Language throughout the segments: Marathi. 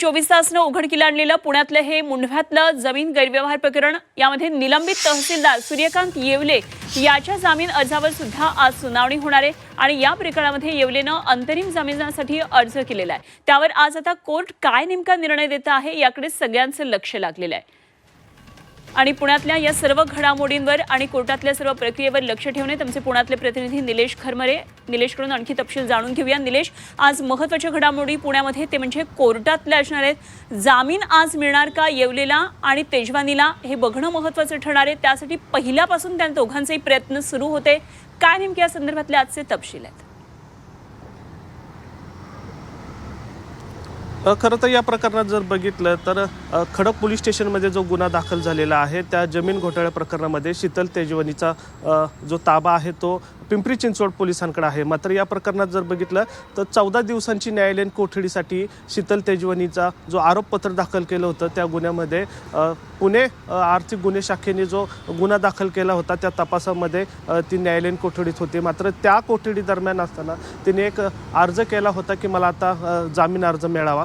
चोवीस तासनं उघडकीला आणलेलं पुण्यातलं हे मुंढव्यातलं जमीन गैरव्यवहार प्रकरण यामध्ये निलंबित तहसीलदार सूर्यकांत येवले याच्या जामीन अर्जावर सुद्धा आज सुनावणी होणार आहे आणि या प्रकरणामध्ये येवलेनं अंतरिम जामिनासाठी अर्ज केलेला आहे. त्यावर आज आता कोर्ट काय नेमका निर्णय देत आहे याकडे सगळ्यांचं लक्ष लागलेलं आहे. आणि पुण्यातल्या या सर्व घडामोडींवर आणि कोर्टातल्या सर्व प्रक्रियेवर लक्ष ठेवणे आमचे पुण्यातले प्रतिनिधी निलेश खरमरे. निलेशकडून आणखी तपशील जाणून घेऊया. निलेश आज महत्त्वाच्या घडामोडी पुण्यामध्ये ते म्हणजे कोर्टातल्या असणार आहेत. जामीन आज मिळणार का येवलेला आणि तेजवानीला हे बघणं महत्वाचं ठरणार आहे. त्यासाठी पहिल्यापासून त्या दोघांचेही प्रयत्न सुरू होते. काय नेमके या संदर्भातले आजचे तपशील आहेत? खरं तर या प्रकरणात जर बघितलं तर खडक पोलीस स्टेशनमध्ये जो गुन्हा दाखल झालेला आहे त्या जमीन घोटाळ्या प्रकरणामध्ये शीतल तेजवनीचा जो ताबा आहे तो पिंपरी चिंचवड पोलिसांकडे आहे. मात्र या प्रकरणात जर बघितलं तर चौदा दिवसांची न्यायालयीन कोठडीसाठी शीतल तेजवनीचा जो आरोपपत्र दाखल केलं होतं त्या गुन्ह्यामध्ये पुणे आर्थिक गुन्हे शाखेने जो गुन्हा दाखल केला होता त्या तपासामध्ये ती न्यायालयीन कोठडीत होती. मात्र त्या कोठडी दरम्यान असताना तिने एक अर्ज केला होता की मला आता जामीन अर्ज मिळावा.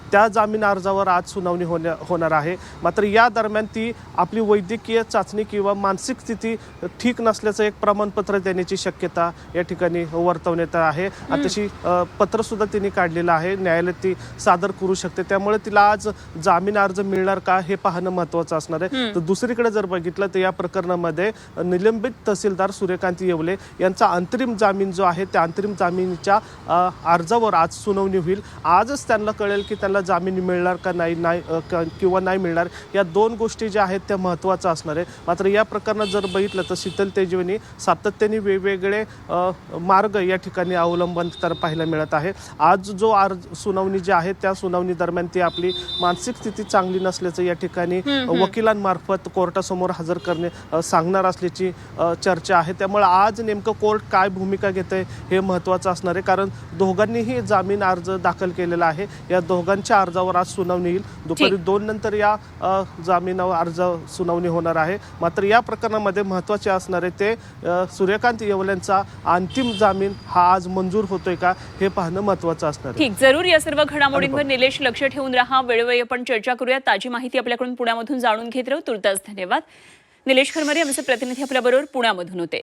त्या जामीन अर्जावर आज सुनावणी होण्या होणार आहे. मात्र या दरम्यान ती आपली वैद्यकीय चाचणी किंवा मानसिक स्थिती ठीक नसल्याचं एक प्रमाणपत्र देण्याची शक्यता या ठिकाणी वर्तवण्यात आहे. आणि तशी पत्रसुद्धा तिने काढलेलं आहे. न्यायालयात ती सादर करू शकते. त्यामुळे तिला आज जामीन अर्ज मिळणार का हे पाहणं महत्वाचं असणार आहे. तर दुसरीकडे जर बघितलं तर या प्रकरणामध्ये निलंबित तहसीलदार सूर्यकांत येवले यांचा अंतरिम जामीन जो आहे त्या अंतरिम जामिनीच्या अर्जावर आज सुनावणी होईल. आजच त्यांना कळेल की त्यांना जामीन मिळणार का नाही नाही किंवा नाही मिळणार या दोन गोष्टी ज्या आहेत त्या महत्त्वाच्या असणार आहे. मात्र या प्रकरणात जर बघितलं तर शीतल तेजवनी सातत्याने वेगवेगळे मार्ग या ठिकाणी अवलंबन तर पाहायला मिळत आहे. आज जो अर्ज सुनावणी जी आहे त्या सुनावणी दरम्यान ती आपली मानसिक स्थिती चांगली नसल्याचं या ठिकाणी वकिलांमार्फत कोर्टासमोर हजर करणे सांगणार असल्याची चर्चा आहे. त्यामुळे आज नेमकं कोर्ट काय भूमिका घेते हे महत्त्वाचं असणार आहे. कारण दोघांनीही जामीन अर्ज दाखल केलेला आहे. या दोघांच्या अर्जावर आज सुनावणी येईल. दुपारी. दोन नंतर या जामिनावर अर्ज सुनावणी होणार आहे. मात्र या प्रकरणामध्ये महत्त्वाचे असणारे ते सूर्यकांत येवल्यांचा अंतिम जामीन हा आज मंजूर होतोय का हे पाहणं महत्त्वाचं असणार ठीक. जरूर या सर्व घडामोडींवर निलेश लक्ष ठेवून राहा. वेळोवेळी आपण चर्चा करूया ताजी माहिती आपल्याकडून पुण्यामधून जाणून घेत राहू. तुर्तास धन्यवाद. निलेश खरमरे आमचे प्रतिनिधी आपल्याबरोबर पुण्यामधून होते.